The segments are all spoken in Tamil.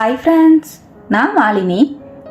ஹாய் ஃப்ரெண்ட்ஸ் நான் மாலினி.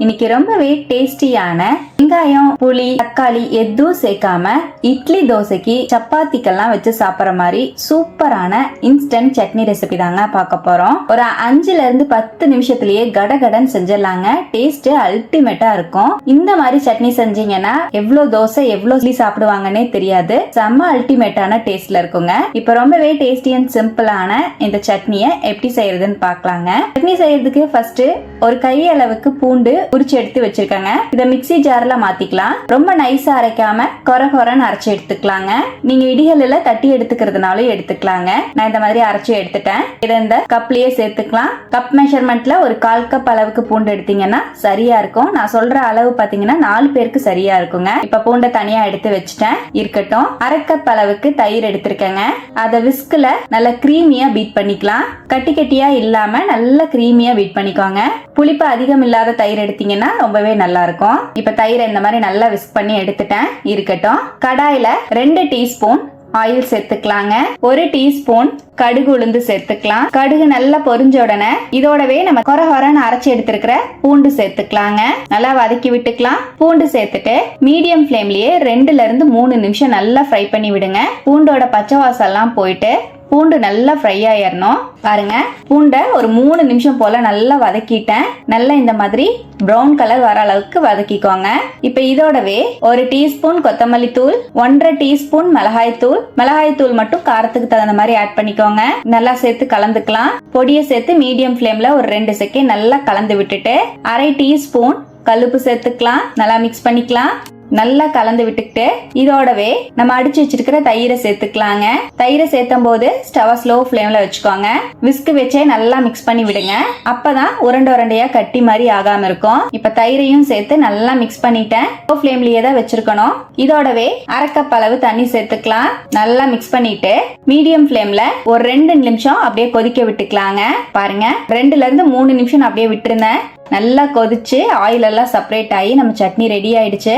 இன்னைக்கு ரொம்பவே டேஸ்டியான வெங்காயம் புளி தக்காளி எதுவும் சேர்க்காம இட்லி தோசைக்கு சப்பாத்திக்கெல்லாம் வச்சு சாப்பிட்ற மாதிரி சூப்பரான இன்ஸ்டன்ட் சட்னி ரெசிபி தாங்க பார்க்க போறோம். ஒரு அஞ்சுல இருந்து பத்து நிமிஷத்துலயே கடகடன் செஞ்சிடலாங்க. டேஸ்ட் அல்டிமேட்டா இருக்கும். இந்த மாதிரி சட்னி செஞ்சீங்கன்னா எவ்வளவு தோசை எவ்வளவு இட்லி சாப்பிடுவாங்கன்னே தெரியாது. செம்ம அல்டிமேட்டான டேஸ்ட்ல இருக்குங்க. இப்போ ரொம்பவே டேஸ்டி அண்ட் சிம்பிளான இந்த சட்னியை எப்படி செய்யறதுன்னு பார்க்கலாங்க. சட்னி செய்யறதுக்கு ஃபர்ஸ்ட் ஒரு கை அளவுக்கு பூண்டு குறிச்சு எடுத்து வச்சிருக்கேங்க. இதை மிக்ஸி ஜார்ல மாத்திக்கலாம். ரொம்ப நைஸா அரைக்காம கொர கொரன்னு அரைச்சு எடுத்துக்கலாங்க. நீங்க இடிகளில் தட்டி எடுத்துக்கிறதுனாலும் எடுத்துக்கலாங்க. நான் இந்த மாதிரி அரைச்சு எடுத்துட்டேன். இதை இந்த கப்லயே சேர்த்துக்கலாம். கப் மெஷர்மெண்ட்ல ஒரு கால் கப் அளவுக்கு பூண்டு எடுத்தீங்கன்னா சரியா இருக்கும். நான் சொல்ற அளவு பாத்தீங்கன்னா நாலு பேருக்கு சரியா இருக்குங்க. இப்ப பூண்டை தனியா எடுத்து வச்சுட்டேன். இருக்கட்டும். அரை கப் அளவுக்கு தயிர் எடுத்திருக்கேங்க. அதை விஸ்குல நல்லா கிரீமியா பீட் பண்ணிக்கலாம். கட்டி கட்டியா இல்லாம நல்லா கிரீமியா பீட் பண்ணிக்கோங்க. புளிப்பு அதிகம் இல்லாத தயிர் எடுத்தீங்கன்னா ரொம்பவே நல்லா இருக்கும் இப்ப தயிரை இந்த மாதிரி நல்லா விஸ்க் பண்ணி எடுத்துட்டேன். இருக்கட்டும். கடாயில ரெண்டு டீஸ்பூன் ஆயில் சேர்த்துக்கலாங்க. ஒரு டீஸ்பூன் கடுகு உளுந்து சேர்த்துக்கலாம். கடுகு நல்லா பொரிஞ்ச உடனே இதோடவே நம்ம கொர கொரன்னு அரைச்சி எடுத்திருக்கிற பூண்டு சேர்த்துக்கலாங்க. நல்லா வதக்கி விட்டுக்கலாம். பூண்டு சேர்த்துட்டு மீடியம் ஃப்ளேம்லயே ரெண்டுல இருந்து மூணு நிமிஷம் நல்லா ஃப்ரை பண்ணி விடுங்க. பூண்டோட பச்சை வாசம் எல்லாம் போயிட்டு பூண்டு நல்லா ஃப்ரை ஆயிடணும் பாருங்க பூண்டை ஒரு மூணு நிமிஷம் போல நல்லா வதக்கிட்டேன். நல்லா இந்த மாதிரி ப்ரௌன் கலர் வர அளவுக்கு வதக்கிக்கோங்க. இப்போ இதோடவே ஒரு டீஸ்பூன் கொத்தமல்லி தூள் ஒன்றரை டீஸ்பூன் மிளகாய் தூள். மிளகாய் தூள் மட்டும் காரத்துக்கு தகுந்த மாதிரி ஆட் பண்ணிக்கோங்க. நல்லா சேர்த்து கலந்துக்கலாம். பொடியை சேர்த்து மீடியம் ஃப்ளேம்ல ஒரு ரெண்டு செகண்ட் நல்லா கலந்து விட்டுட்டு அரை டீஸ்பூன் கல்லுப்பு சேர்த்துக்கலாம். நல்லா மிக்ஸ் பண்ணிக்கலாம். நல்லா கலந்து விட்டுக்கிட்டு இதோடவே நம்ம அடிச்சு வச்சிருக்கிற தயிரை சேர்த்துக்கலாங்க. தயிரை சேர்த்தும் போது ஸ்டவ ஸ்லோ ஃப்ளேம்ல வச்சுக்கோங்க. விஸ்கு வச்சே நல்லா மிக்ஸ் பண்ணி விடுங்க. அப்பதான் உருண்டை உருண்டையா கட்டி மாதிரி ஆகாம இருக்கும். இப்ப தயிரையும் சேர்த்து நல்லா மிக்ஸ் பண்ணிட்டேன். ஸ்லோ ஃப்ளேம்லயே தான் வச்சிருக்கணும். இதோடவே அரைக்கப் அளவு தண்ணி சேர்த்துக்கலாம். நல்லா மிக்ஸ் பண்ணிட்டு மீடியம் ஃப்ளேம்ல ஒரு ரெண்டு நிமிஷம் அப்படியே கொதிக்க விட்டுக்கலாங்க. பாருங்க ரெண்டுல இருந்து மூணு நிமிஷம் அப்படியே விட்டுருந்தேன். நல்லா கொதிச்சு ஆயில் எல்லாம் செப்பரேட் ஆகி நம்ம சட்னி ரெடி ஆயிடுச்சு.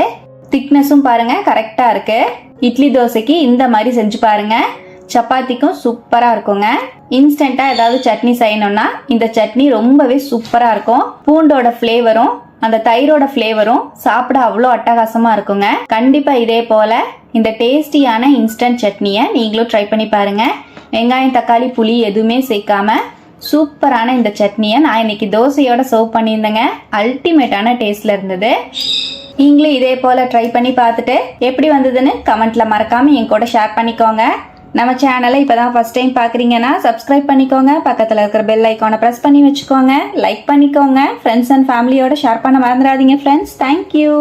திக்னஸும் பாருங்க கரெக்டா இருக்கு. இட்லி தோசைக்கு இந்த மாதிரி செஞ்சு பாருங்க. சப்பாத்திக்கும் சூப்பரா இருக்குங்க. இன்ஸ்டண்டா ஏதாவது சட்னி செய்யணும்னா இந்த சட்னி ரொம்பவே சூப்பரா இருக்கும். பூண்டோட ஃப்ளேவரும் அந்த தயிரோட ஃப்ளேவரும் சாப்பிட அவ்வளோ அட்டகாசமா இருக்குங்க. கண்டிப்பா இதே போல இந்த டேஸ்டியான இன்ஸ்டன்ட் சட்னியை நீங்களும் ட்ரை பண்ணி பாருங்க. வெங்காயம் தக்காளி புளி எதுவுமே சேர்க்காம சூப்பரான இந்த சட்னியை நான் இன்னைக்கு தோசையோட சர்வ் பண்ணியிருந்தேங்க. அல்டிமேட்டான டேஸ்ட்ல இருந்தது. நீங்களும் இதே போல் ட்ரை பண்ணி பார்த்துட்டு எப்படி வந்ததுன்னு கமெண்ட்ல மறக்காம என் கூட ஷேர் பண்ணிக்கோங்க. நம்ம சேனலை இப்போ தான் ஃபஸ்ட் டைம் பார்க்குறீங்கன்னா சப்ஸ்கிரைப் பண்ணிக்கோங்க. பக்கத்தில் இருக்கிற பெல் ஐக்கானை ப்ரெஸ் பண்ணி வச்சுக்கோங்க. லைக் பண்ணிக்கோங்க. ஃப்ரெண்ட்ஸ் அண்ட் ஃபேமிலியோட ஷேர் பண்ண மறந்துடாதீங்க ஃப்ரெண்ட்ஸ் தேங்க்யூ